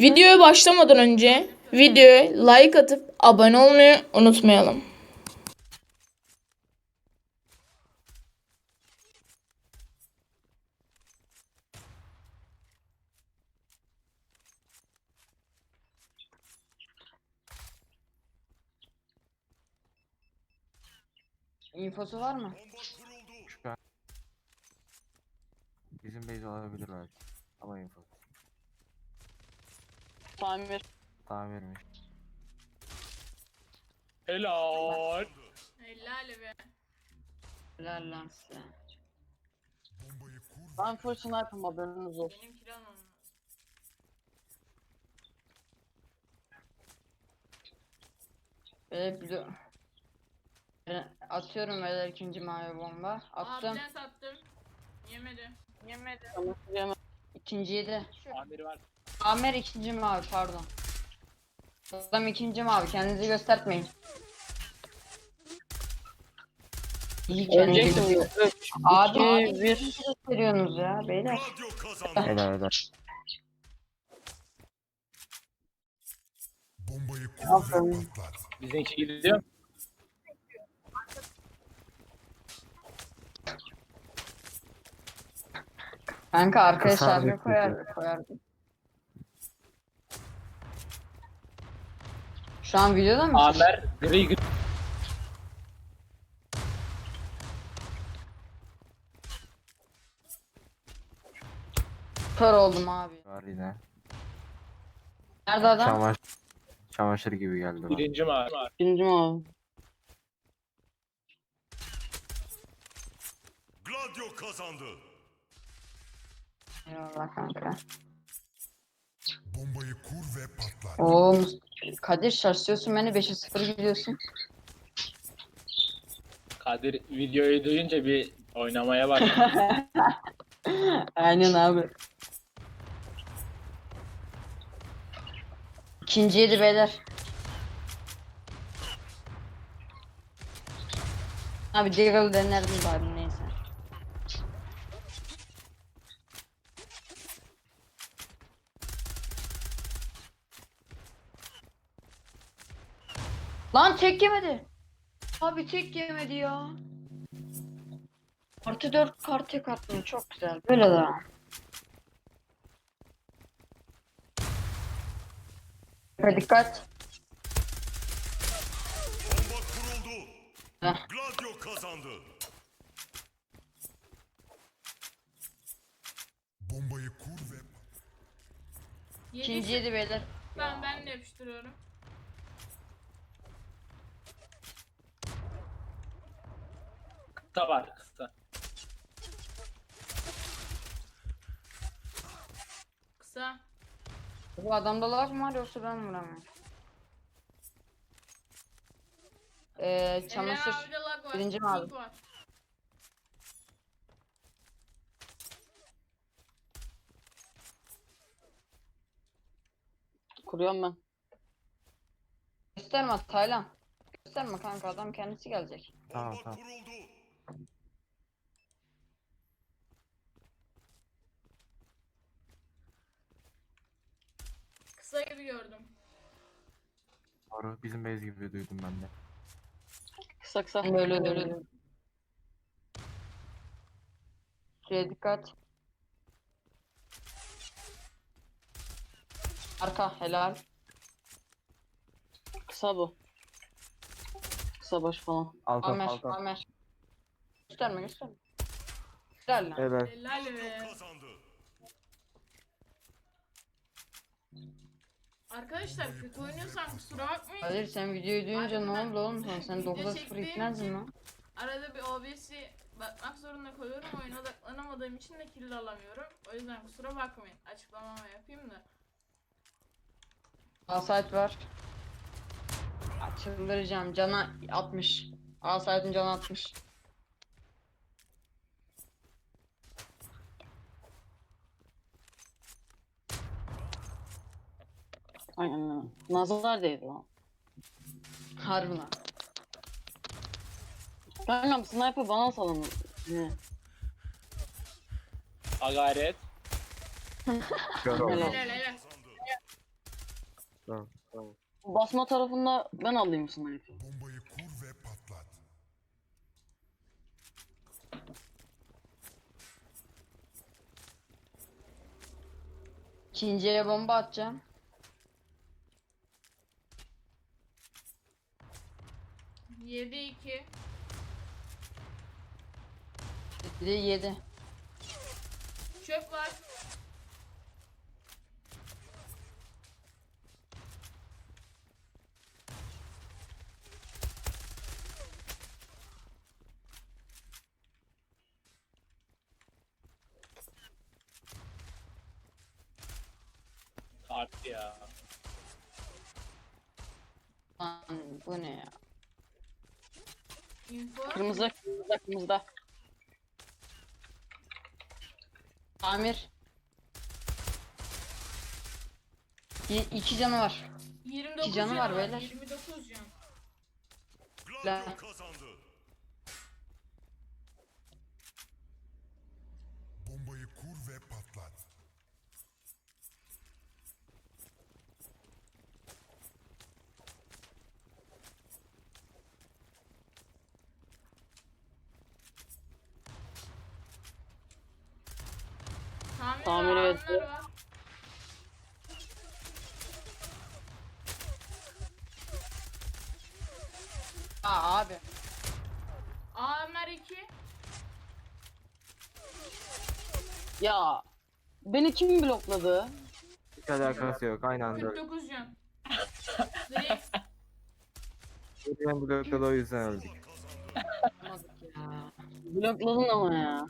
Videoya başlamadan önce videoya like atıp abone olmayı unutmayalım. İnfosu var mı? Bizim base olabilir belki. Ama info. Tamir. Tamirmiş. Helal. Helal be. Helal lan size. Ben full sniper'ım haberiniz olsun. Benim kiram Böyle blue. Ben atıyorum böyle ikinci mavi bomba. Attım. Abiden sattım. Yemedi. Yemedi. Tamir yemem. İkinciyi de. Amiri var. Amer ikinci mavi pardon. Adam ikinci mavi kendinizi göstermeyin. İyi kendinizi Ölecektim. göster- 3, Abi 2, abi 1. gösteriyorsunuz ya beyler. Helal helal. Bombayı kur ve patlat. Bizimki gidiyor. Kanka arkaya şarjı bir koyar Şu an videoda mı? Amer gri gri. Kör oldum abi. Var yine. Nerede adam? Çamaşır, çamaşır gibi geldi bana. Birinci mavi. İkinci mi abi? Gladio kazandı. Eyvallah kanka. Bombayı kur ve patlat. Oo Mus- Kadir şaşırıyorsun beni 5'e 0 gidiyorsun. Kadir videoyu duyunca bir oynamaya başladı. Aynen abi. İkinci yedi beyler. Abi Deagle denerdim bari neyse. Lan tek yemedi. Abi tek yemedi ya. Artı 4 kart tek attım çok güzel. Böyle de. Efe dikkat. Bomba kuruldu. Heh. Gladio kazandı. Bombayı kur ve İkinci yedi beyler. Ben ben de yapıştırıyorum. Kısa var kısa. Kısa. Bu adamda lag mı var yoksa ben vuramıyorum? Ee, çamaşır. Abide lag var. Birinci mi abi? Var. Kuruyorum ben. Gösterme Taylan. Gösterme kanka adam kendisi gelecek. Tamam, tamam. kuruldu. Kısa gibi gördüm. Doğru. Bizim base gibi duydum ben de. Kısa kısa. Böyle böyle. Şuraya dikkat. Arka helal. Kısa bu. Kısa baş falan. Alta Amer alta. Amer. Gösterme gösterme. Güzel lan. Helal. Helal be. Kazandı. Arkadaşlar kötü oynuyorsam kusura bakmayın. Kadir sen videoyu duyunca ne oldu oğlum sen? Sen video 9'a 0 çektiğim gitmezdin lan. Arada bir OBS'i bakmak zorunda kalıyorum. Oyuna odaklanamadığım için de kill alamıyorum. O yüzden kusura bakmayın. Açıklamamı yapayım da. Asayt var. Çıldıracağım. Cana 60. Asayt'ın canı 60. Aynen öyle. Nazar değdi lan. Harbi lan. Sniper bana salın. Ne? Kör oldu. Helal. Tamam, tamam. Basma tarafında ben alayım sniper. Bombayı kur ve patlat. İkinciye bomba atacağım. 7 2. Biri yedi. Çöp var. Artık ya. Lan bu ne ya? Info. Kırmızı, kırmızı, kırmızı. Amir. Bir, iki canı var. 29 İki canı var beyler. 29 can. La. kazandı. Bombayı kur ve patlat. Tamir, etti. Aa abi. AMR 2. Ya beni kim blokladı? Hiç alakası yok. Aynı anda. 49 can. Direkt Ben blokladı o yüzden öldük. Blokladın ama ya.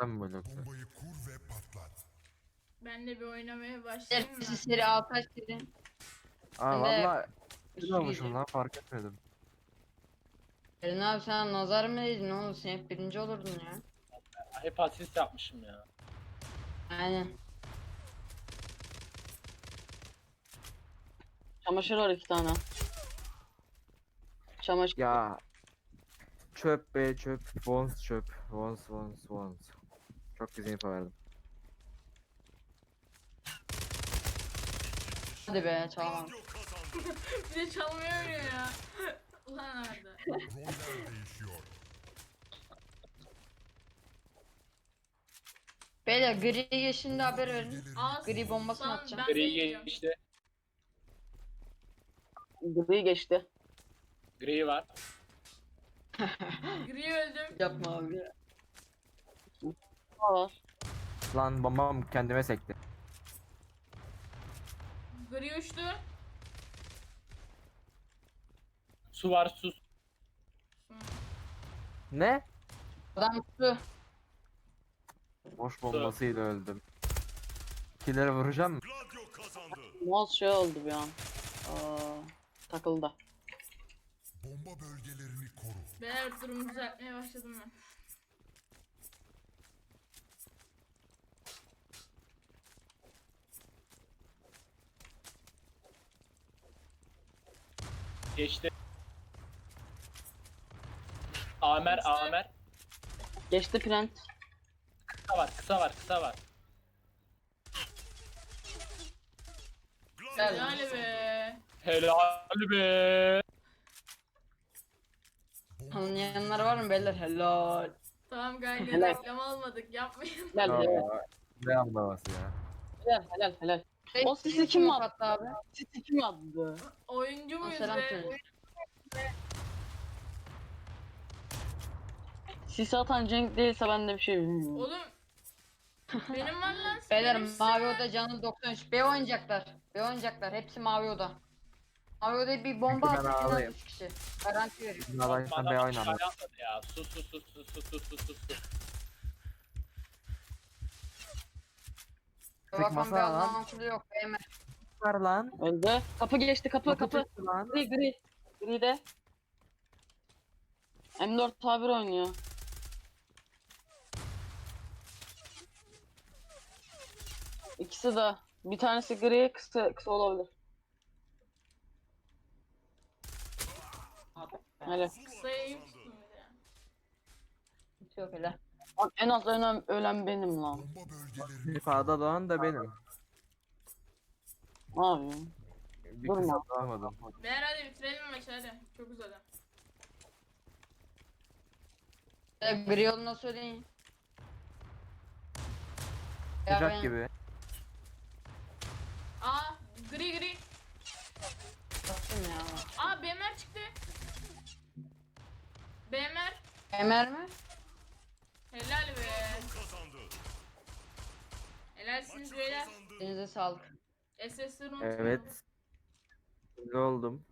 Ben blokladım. Bombayı kur. Ben de bir oynamaya başlayayım mı? seri altaş seri. Aa valla. Güzel olmuşum lan fark etmedim. Erin abi sen nazar mı dedin oğlum sen hep birinci olurdun ya. Hep asist yapmışım ya. Aynen. Çamaşır var iki tane. Çamaşır. Ya. Çöp be çöp. Once çöp. Once once once. Çok güzel info verdim. Hadi be çalamam. Bir de çalmayı öğreniyor ya. Ulan Arda. Roller değişiyor. Beyler gri geçinde haber verin. Gri bombasını atacağım. Ben Gri geçti. Gri geçti. Gri var. Gri öldüm. Yapma abi var? Lan bombam kendime sekti. Gri uçtu. Su var su. Ne? Adam tuttu. Boş bombasıyla öldüm. Killer'e vuracağım mı? Gladio kazandı. Şey oldu bir an. Aa, takıldı. Bomba bölgelerini koru. Beyler durumu düzeltmeye başladım ben. Geçti. Amer Geçti. Amer. Geçti print. Kısa var kısa var kısa var. Helal be. Helal be. Anlayanlar var mı beyler? Helal. Tamam kanka Helal. reklam almadık yapmayın. Helal helal. Ne anlaması ya. Helal helal helal. O sisi Kim attı attı? abi? Sisi kim attı? Oyuncu muyuz selam be? söyle. Sisi atan Cenk değilse ben de bir şey bilmiyorum. Oğlum. Benim var lan. Beyler benim mavi oda canı 93. B oynayacaklar. B oynayacaklar. Hepsi mavi oda. Mavi odaya bir bomba Peki ben ağlayayım. 3 kişi. Garanti veriyorum. Bizim arkadaşlar Adam B oynamadı. aşağıya atladı ya. Su su su su su su su su su. Bakalım masa bir lan. kulu yok. Hemen. Var lan. Öldü. Kapı geçti kapı kapı. çıktı lan. Gri gri. Gri de. M4 tabir oynuyor. İkisi de. Bir tanesi gri kısa, kısa olabilir. Hele. Sayıyı tuttum bir de. Hiç Yok öyle. Lan En az ölen, ölen benim lan. Bomba bölgelerini doğan da benim. Ne yapayım? Bir Durma. kısa hadi bitirelim maçı hadi. Çok uzadı. E, Gri yoluna söyleyin. Ya Sıcak ben- gibi. Aa gri gri. Baktım ya. Aa BMR çıktı. BMR. Emer mi? Helalsiniz beyler. Denize sağlık. SS'leri unutmayın. Evet. Ne oldum?